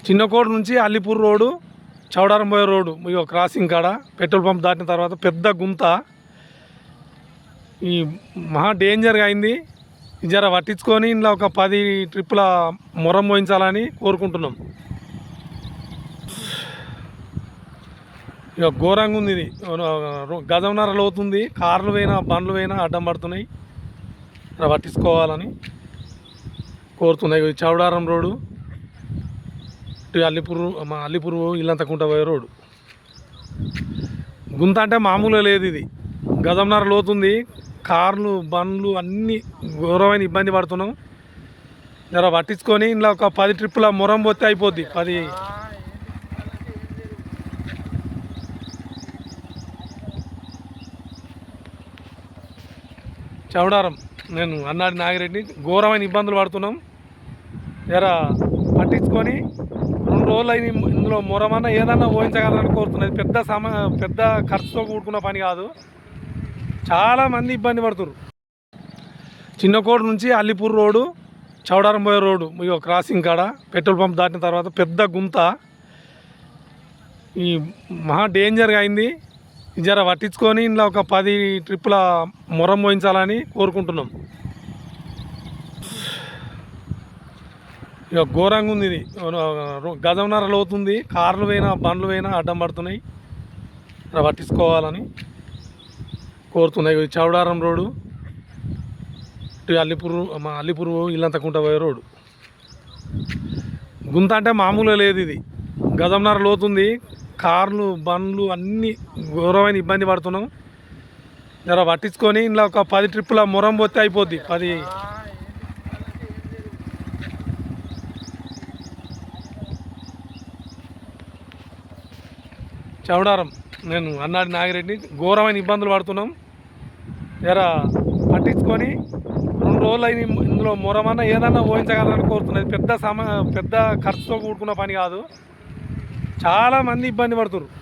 చిన్నకోడు నుంచి అల్లిపూర్ రోడ్డు చౌడారం పోయే రోడ్డు ఇక క్రాసింగ్ కాడ పెట్రోల్ పంప్ దాటిన తర్వాత పెద్ద గుంత. ఈ మహా డేంజర్గా అయింది. జర పట్టించుకొని ఇంట్లో ఒక పది ట్రిప్పుల మొరం పోయించాలని కోరుకుంటున్నాం. ఇక ఘోరంగా ఉంది ఇది. రో- గజంన్నర లోతుంది. కార్లు పోయినా బండ్లు పోయినా అడ్డం పడుతున్నాయి. పట్టించుకోవాలని కోరుతున్నాయి. చౌడారం రోడ్డు. అల్లిపూరు మా అల్లిపూరు ఇల్లంతకుంట పోయే రోడ్డు. గుంత అంటే మామూలుగా లేదు ఇది. గజంన్నర లోతుంది కార్లు బండ్లు అన్నీ ఘోరమైన ఇబ్బంది పడుతున్నాం. జర పట్టించుకొని ఇంట్లో ఒక పది ట్రిప్పుల మొరం పోతే అయిపోద్ది పది. చౌడారం నేను అన్నాడి నాగిరెడ్డి ఘోరమైన ఇబ్బందులు పడుతున్నాం. జరా పట్టించుకొని రెండు రోజులు అయిన ఇందులో మొరమన్నా ఏదన్నా ఊహించగలరని కోరుతున్నది పెద్ద సమ పెద్ద ఖర్చుతో కూడుకున్న పని కాదు. చాలామంది ఇబ్బంది పడుతున్నారు చిన్నకోట నుంచి అల్లిపూర్ రోడ్డు చౌడారం పోయే రోడ్డు ఇగో క్రాసింగ్ కాడ పెట్రోల్ పంప్ దాటిన తర్వాత పెద్ద గుంత. ఈ మహా డేంజర్గా అయింది. జర పట్టించుకొని ఇంట్లో ఒక పది ట్రిప్పుల మొరం మోయించాలని కోరుకుంటున్నాం. ఇక ఘోరంగా ఉంది ఇది. రో- గజంన్నర లోతుంది కార్లు పోయినా బండ్లు పోయినా అడ్డం పడుతున్నాయి. జర పట్టించుకోవాలని కోరుతున్నాయి. చౌడారం రోడ్డు. ఇటు అల్లిపూరు మా అల్లిపూరు ఇల్లంతకుంట పోయే రోడ్డు. గుంత అంటే మామూలుగా లేదు ఇది. గజంన్నర లోతుంది కార్లు బండ్లు అన్నీ ఘోరమైన ఇబ్బంది పడుతున్నాం. జర పట్టించుకొని ఇంట్లో ఒక పది ట్రిప్పుల మొరం పోతే అయిపోద్ది. పది చౌడారం. నేను అన్నాడి నాగిరెడ్డి ఘోరమైన ఇబ్బందులు పడుతున్నాం. ఎరా పట్టించుకొని రెండు రోజులు అయిన ఇందులో మొరమన్నా ఏదన్నా ఊహించగలరని కోరుతున్నది. పెద్ద సమ పెద్ద ఖర్చుతో కూడుకున్న పని కాదు. చాలా మంది ఇబ్బంది పడుతున్నారు